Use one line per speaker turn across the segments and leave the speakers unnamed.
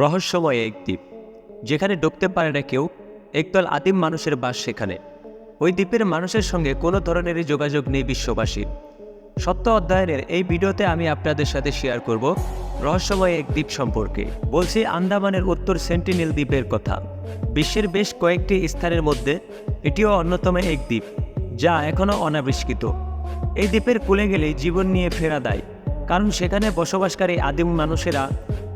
রহস্যময় এক দ্বীপ, যেখানে ঢুকতে পারে না কেউ, একদল আদিম মানুষের বাস সেখানে। ওই দ্বীপের মানুষের সঙ্গে কোনো ধরনেরই যোগাযোগ নেই বিশ্ববাসীর সত্য অধ্যয়নের এই ভিডিওতে আমি আপনাদের সাথে শেয়ার করব রহস্যময় এক দ্বীপ সম্পর্কে। বলছি আন্দামানের উত্তর সেন্টিনেল দ্বীপের কথা। বিশ্বের বেশ কয়েকটি স্থানের মধ্যে এটিও অন্যতম এক দ্বীপ, যা এখনও অনাবিষ্কৃত। এই দ্বীপের কুলে গেলেই জীবন নিয়ে ফেরা দেয়, কারণ সেখানে বসবাসকারী আদিম মানুষেরা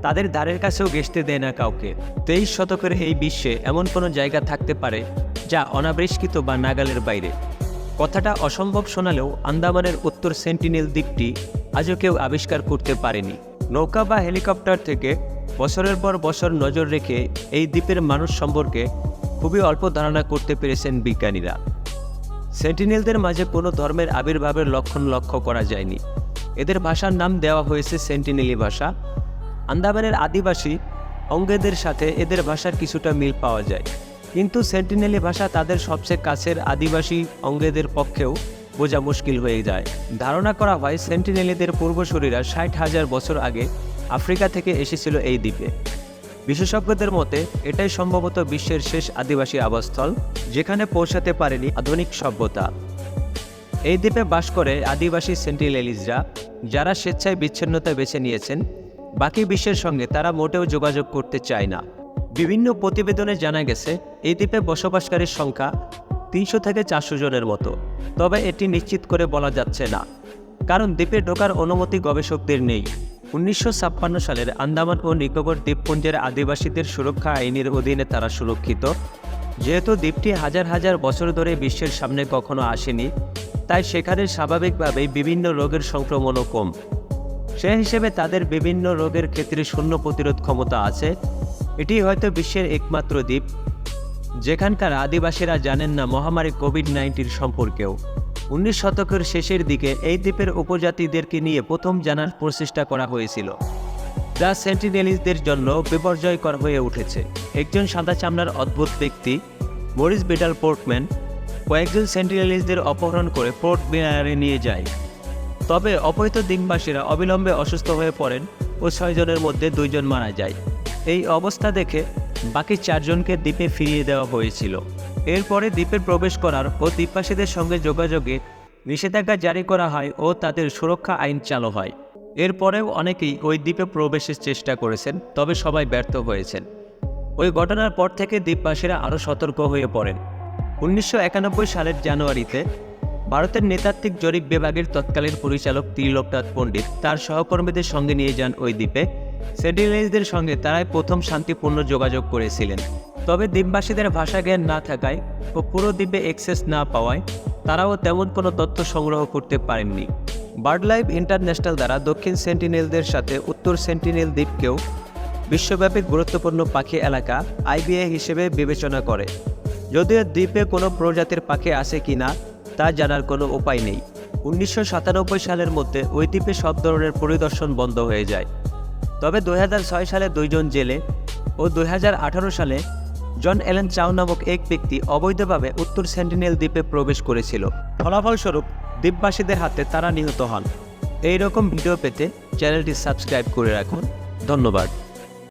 তাদের দ্বারের কাছেও ঘেসতে দেয় না কাউকে। তেইশ শতকের এই বিশ্বে এমন কোনো জায়গা থাকতে পারে যা অনাবিষ্কৃত বা নাগালের বাইরে। কথাটা অসম্ভব শোনালেও আন্দামানের উত্তর সেন্টিনেল দ্বীপটি আজও কেউ আবিষ্কার করতে পারেনি। নৌকা বা হেলিকপ্টার থেকে বছরের পর বছর নজর রেখে এই দ্বীপের মানুষ সম্পর্কে খুবই অল্প ধারণা করতে পেরেছেন বিজ্ঞানীরা। সেন্টিনেলদের মাঝে কোনো ধর্মের আবির্ভাবের লক্ষণ লক্ষ্য করা যায়নি। এদের ভাষার নাম দেওয়া হয়েছে সেন্টিনেলি ভাষা। আন্দামানের আদিবাসী অঙ্গেদের সাথে এদের ভাষার কিছুটা মিল পাওয়া যায়। কিন্তু সেন্টিনেলি ভাষা তাদের সবচেয়ে কাছের আদিবাসী অঙ্গেদের পক্ষেও বোঝা মুশকিল হয়ে যায়। ধারণা করা হয় সেন্টিনেলিদের পূর্বসূরীরা ষাট হাজার বছর আগে আফ্রিকা থেকে এসেছিল এই দ্বীপে। বিশেষজ্ঞদের মতে, এটাই সম্ভবত বিশ্বের শেষ আদিবাসী আবাসস্থল, যেখানে পৌঁছাতে পারেনি আধুনিক সভ্যতা। এই দ্বীপে বাস করে আদিবাসী সেন্টিনেলিজরা, যারা স্বেচ্ছায় বিচ্ছিন্নতা বেছে নিয়েছেন বাকি বিশ্বের সঙ্গে তারা মোটেও যোগাযোগ করতে চায় না। বিভিন্ন প্রতিবেদনে জানা গেছে, এই দ্বীপে বসবাসকারীর সংখ্যা তিনশো থেকে চারশো জনের মতো। তবে এটি নিশ্চিত করে বলা যাচ্ছে না, কারণ দ্বীপে ঢোকার অনুমতি গবেষকদের নেই। উনিশশো ছাপ্পান্ন সালের আন্দামান ও নিকোবর দ্বীপপুঞ্জের আদিবাসীদের সুরক্ষা আইনের অধীনে তারা সুরক্ষিত। যেহেতু দ্বীপটি হাজার হাজার বছর ধরে বিশ্বের সামনে কখনো আসেনি, তাই সেখানে স্বাভাবিকভাবেই বিভিন্ন রোগের সংক্রমণও কম। সে হিসেবে তাদের বিভিন্ন রোগের ক্ষেত্রে শূন্য প্রতিরোধ ক্ষমতা আছে। এটি হয়তো বিশ্বের একমাত্র দ্বীপ, যেখানকার আদিবাসীরা জানেন না মহামারী কোভিড নাইন্টিন সম্পর্কেও। উনিশ শতকের শেষের দিকে এই দ্বীপের উপজাতিদেরকে নিয়ে প্রথম জানার প্রচেষ্টা করা হয়েছিল। যা সেন্টিনেলিসদের জন্য বিপর্যয়কর হয়ে উঠেছে। একজন সাদা চামড়ার অদ্ভুত ব্যক্তি, মরিস বেটাল পোর্টম্যান, কয়েকজন সেন্টিনেলিসদের অপহরণ করে পোর্ট বেয়ারে নিয়ে যায়। তবে অপহৃত দ্বীপবাসীরা অবিলম্বে অসুস্থ হয়ে পড়েন ও ছয়জনের মধ্যে দুইজন মারা যায়। এই অবস্থা দেখে বাকি চারজনকে দ্বীপে ফিরিয়ে দেওয়া হয়েছিল। এরপরে দ্বীপে প্রবেশ করার ও দ্বীপবাসীদের সঙ্গে যোগাযোগে নিষেধাজ্ঞা জারি করা হয় ও তাদের সুরক্ষা আইন চালু হয়। এরপরেও অনেকেই ওই দ্বীপে প্রবেশের চেষ্টা করেছেন, তবে সবাই ব্যর্থ হয়েছেন। ওই ঘটনার পর থেকে দ্বীপবাসীরা আরও সতর্ক হয়ে পড়েন। উনিশশো একানব্বই সালের জানুয়ারিতে ভারতের নেতাত্ত্বিক জরিপ বিভাগের তৎকালীন পরিচালক ত্রিলোকনাথ পণ্ডিত তার সহকর্মীদের সঙ্গে নিয়ে যান ওই দ্বীপে। সেন্টিনেলসদের সঙ্গে তারাই প্রথম শান্তিপূর্ণ যোগাযোগ করেছিলেন। তবে দ্বীপবাসীদের ভাষা জ্ঞান না থাকায় ও পুরো দ্বীপে অ্যাক্সেস না পাওয়ায় তারাও তেমন কোনো তথ্য সংগ্রহ করতে পারেননি। বার্ড লাইফ ইন্টারন্যাশনাল দ্বারা দক্ষিণ সেন্টিনেলদের সাথে উত্তর সেন্টিনেল দ্বীপকেও বিশ্বব্যাপী গুরুত্বপূর্ণ পাখি এলাকা আইবিএ হিসেবে বিবেচনা করে। যদিও দ্বীপে কোনো প্রজাতির পাখি আছে কি না তা জানার কোনো উপায় নেই। উনিশশো সাতানব্বই সালের মধ্যে ওই দ্বীপে সব ধরনের পরিদর্শন বন্ধ হয়ে যায়। তবে দু হাজার ছয় সালে দুইজন জেলে ও দু হাজার আঠারো সালে জন এলেন চাও নামক এক ব্যক্তি অবৈধভাবে উত্তর সেন্টিনেল দ্বীপে প্রবেশ করেছিল। ফলাফলস্বরূপ দ্বীপবাসীদের হাতে তারা নিহত হন। এই রকম ভিডিও পেতে চ্যানেলটি সাবস্ক্রাইব করে রাখুন। ধন্যবাদ।